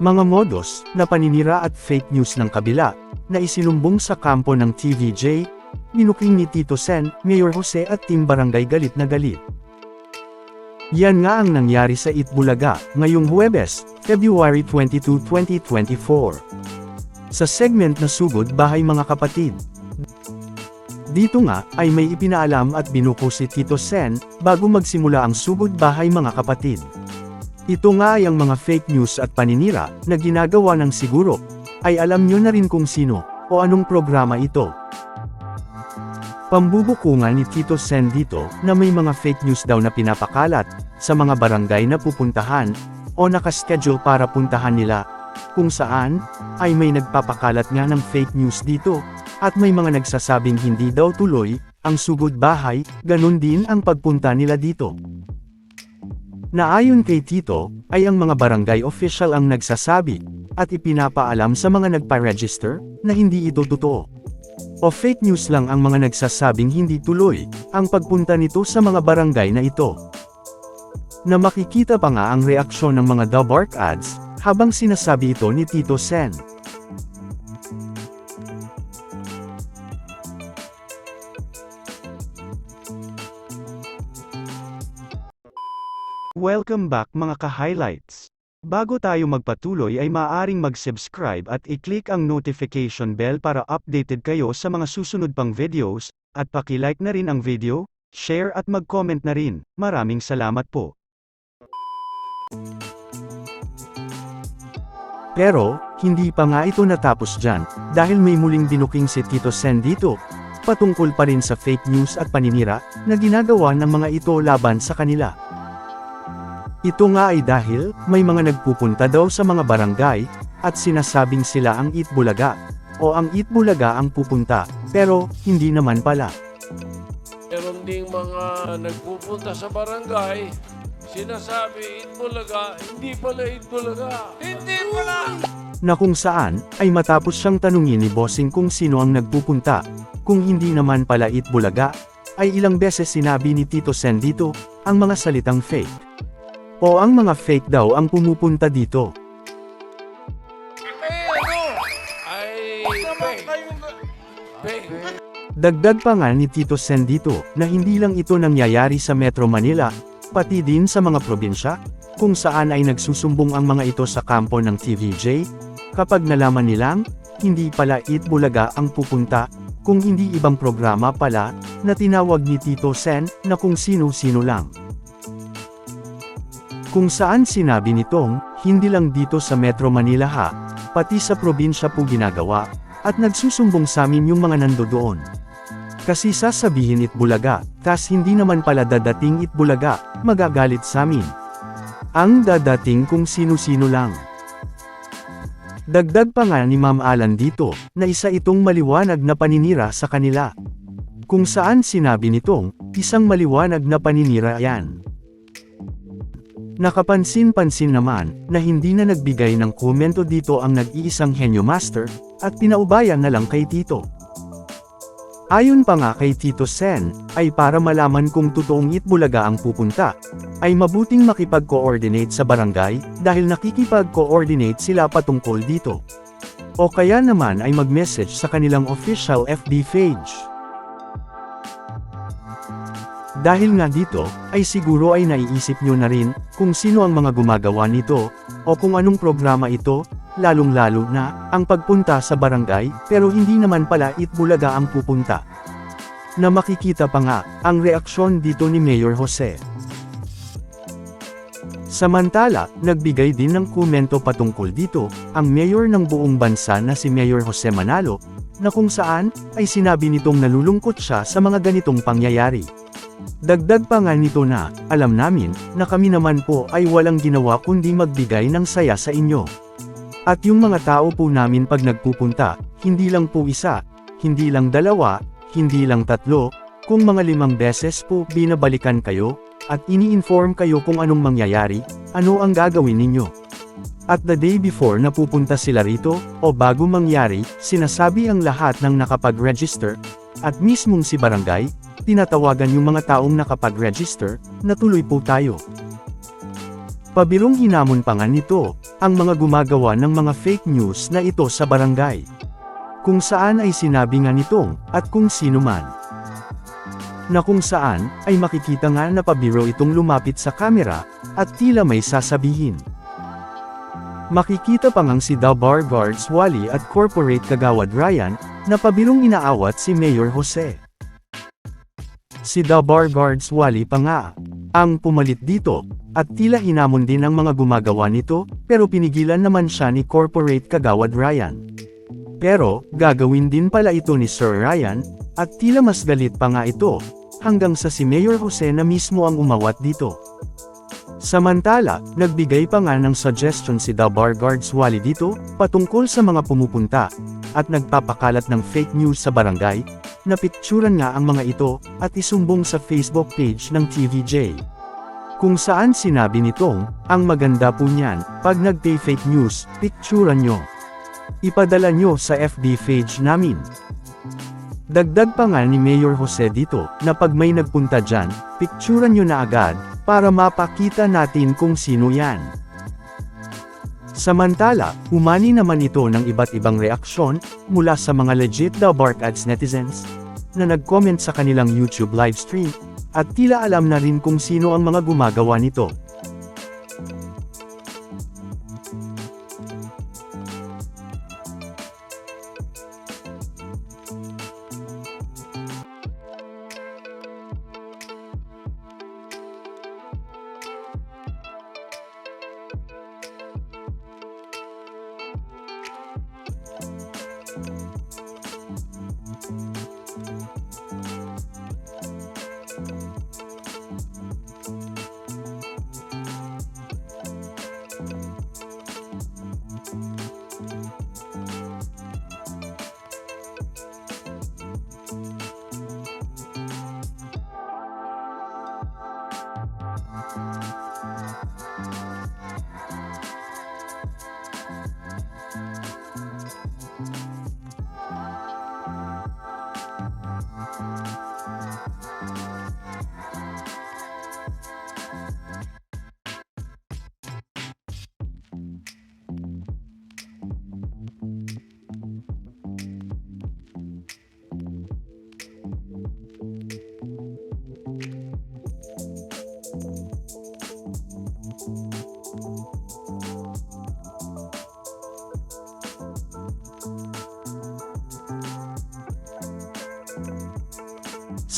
Mga modos na paninira at fake news ng kabila na isinumbong sa kampo ng TVJ, minuking ni Tito Sen, Mayor Jose at Team Barangay galit na galit. Yan nga ang nangyari sa Itbulaga, ngayong Huwebes, February 22, 2024. Sa segment na Sugod Bahay Mga Kapatid. Dito nga, ay may ipinaalam at binuko si Tito Sen, bago magsimula ang Sugod Bahay Mga Kapatid. Ito nga ay ang mga fake news at paninira, na ginagawa ng siguro, ay alam nyo na rin kung sino, o anong programa ito. Pambubukungan ni Tito Sen dito, na may mga fake news daw na pinapakalat, sa mga barangay na pupuntahan, o nakaschedule para puntahan nila, kung saan, ay may nagpapakalat nga ng fake news dito, at may mga nagsasabing hindi daw tuloy, ang sugod bahay, ganun din ang pagpunta nila dito. Naayon kay Tito, ay ang mga barangay official ang nagsasabi, at ipinapaalam sa mga nagpa-register, na hindi ito totoo. O fake news lang ang mga nagsasabing hindi tuloy, ang pagpunta nito sa mga barangay na ito. Na makikita pa nga ang reaksyon ng mga The ads, habang sinasabi ito ni Tito Sen. Welcome back mga ka-highlights. Bago tayo magpatuloy ay maaaring mag-subscribe at i-click ang notification bell para updated kayo sa mga susunod pang videos, at paki-like na rin ang video, share at mag-comment na rin. Maraming salamat po. Pero, hindi pa nga ito natapos dyan, dahil may muling binuking si Tito Sen dito, patungkol pa rin sa fake news at paninira, na ginagawa ng mga ito laban sa kanila. Ito nga ay dahil, may mga nagpupunta daw sa mga barangay, at sinasabing sila ang Itbulaga, o ang Itbulaga ang pupunta, pero, hindi naman pala. Meron ding mga nagpupunta sa barangay, sinasabi, Itbulaga, hindi pala Itbulaga. Hindi pala! Na kung saan, ay matapos siyang tanungin ni Bossing kung sino ang nagpupunta, kung hindi naman pala Itbulaga, ay ilang beses sinabi ni Tito Sen dito, ang mga salitang fake. O ang mga fake daw ang pumupunta dito. Dagdag pa nga ni Tito Sen dito, na hindi lang ito nangyayari sa Metro Manila, pati din sa mga probinsya, kung saan ay nagsusumbong ang mga ito sa kampo ng TVJ, kapag nalaman nilang, hindi pala Itbulaga ang pupunta, kung hindi ibang programa pala, na tinawag ni Tito Sen, na kung sino-sino lang. Kung saan sinabi nitong, hindi lang dito sa Metro Manila ha, pati sa probinsya po ginagawa, at nagsusumbong sa amin yung mga nandoon. Kasi sasabihin Itbulaga, tas hindi naman pala dadating Itbulaga, magagalit sa amin. Ang dadating kung sino-sino lang. Dagdag pa nga ni Ma'am Alan dito, na isa itong maliwanag na paninira sa kanila. Kung saan sinabi nitong, isang maliwanag na paninira yan. Nakapansin-pansin naman, na hindi na nagbigay ng komento dito ang nag-iisang henyo master, at pinaubayan na lang kay Tito. Ayon pa nga kay Tito Sen, ay para malaman kung totoong Itbulaga ang pupunta, ay mabuting makipag-coordinate sa barangay, dahil nakikipag-coordinate sila patungkol dito. O kaya naman ay mag-message sa kanilang official FB page. Dahil nga dito, ay siguro ay naiisip nyo na rin, kung sino ang mga gumagawa nito, o kung anong programa ito, lalong-lalo na, ang pagpunta sa barangay, pero hindi naman pala Itbulaga ang pupunta. Na makikita pa nga, ang reaksyon dito ni Mayor Jose. Samantala, nagbigay din ng komento patungkol dito, ang mayor ng buong bansa na si Mayor Jose Manalo, na kung saan, ay sinabi nitong nalulungkot siya sa mga ganitong pangyayari. Dagdag pa nga nito na, alam namin, na kami naman po ay walang ginawa kundi magbigay ng saya sa inyo. At yung mga tao po namin pag nagpupunta, hindi lang po isa, hindi lang dalawa, hindi lang tatlo, kung mga limang beses po binabalikan kayo, at ini-inform kayo kung anong mangyayari, ano ang gagawin ninyo. At the day before na pupunta sila rito, o bago mangyari, sinasabi ang lahat ng nakapag-register, at mismong si barangay, tinatawagan yung mga taong nakapag-register, na tuloy po tayo. Pabirong hinamon pa nga nito, ang mga gumagawa ng mga fake news na ito sa barangay. Kung saan ay sinabi nga nitong, at kung sino man. Na kung saan, ay makikita nga na pabiro itong lumapit sa kamera, at tila may sasabihin. Makikita pa ngang si The Bar Guards Wally at Corporate Kagawad Ryan, na pabirong inaawat si Mayor Jose. Si The Bar Guards Wally pa nga, ang pumalit dito, at tila hinamon din ang mga gumagawa nito, pero pinigilan naman siya ni Corporate Kagawad Ryan. Pero, gagawin din pala ito ni Sir Ryan, at tila mas galit pa nga ito, hanggang sa si Mayor Jose na mismo ang umawat dito. Samantala, nagbigay pa nga ng suggestion si The Bar Guards Wally dito, patungkol sa mga pumupunta, at nagpapakalat ng fake news sa barangay, na picturan nga ang mga ito, at isumbong sa Facebook page ng TVJ. Kung saan sinabi nitong, ang maganda po niyan, pag nagpay fake news, picturan nyo. Ipadala nyo sa FB page namin. Dagdag pa nga ni Mayor Jose dito, na pag may nagpunta dyan, picturan nyo na agad, para mapakita natin kung sino yan. Samantala, umani naman ito ng iba't ibang reaksyon, mula sa mga legit The Bark Ads netizens, na nag-comment sa kanilang YouTube livestream, at tila alam na rin kung sino ang mga gumagawa nito.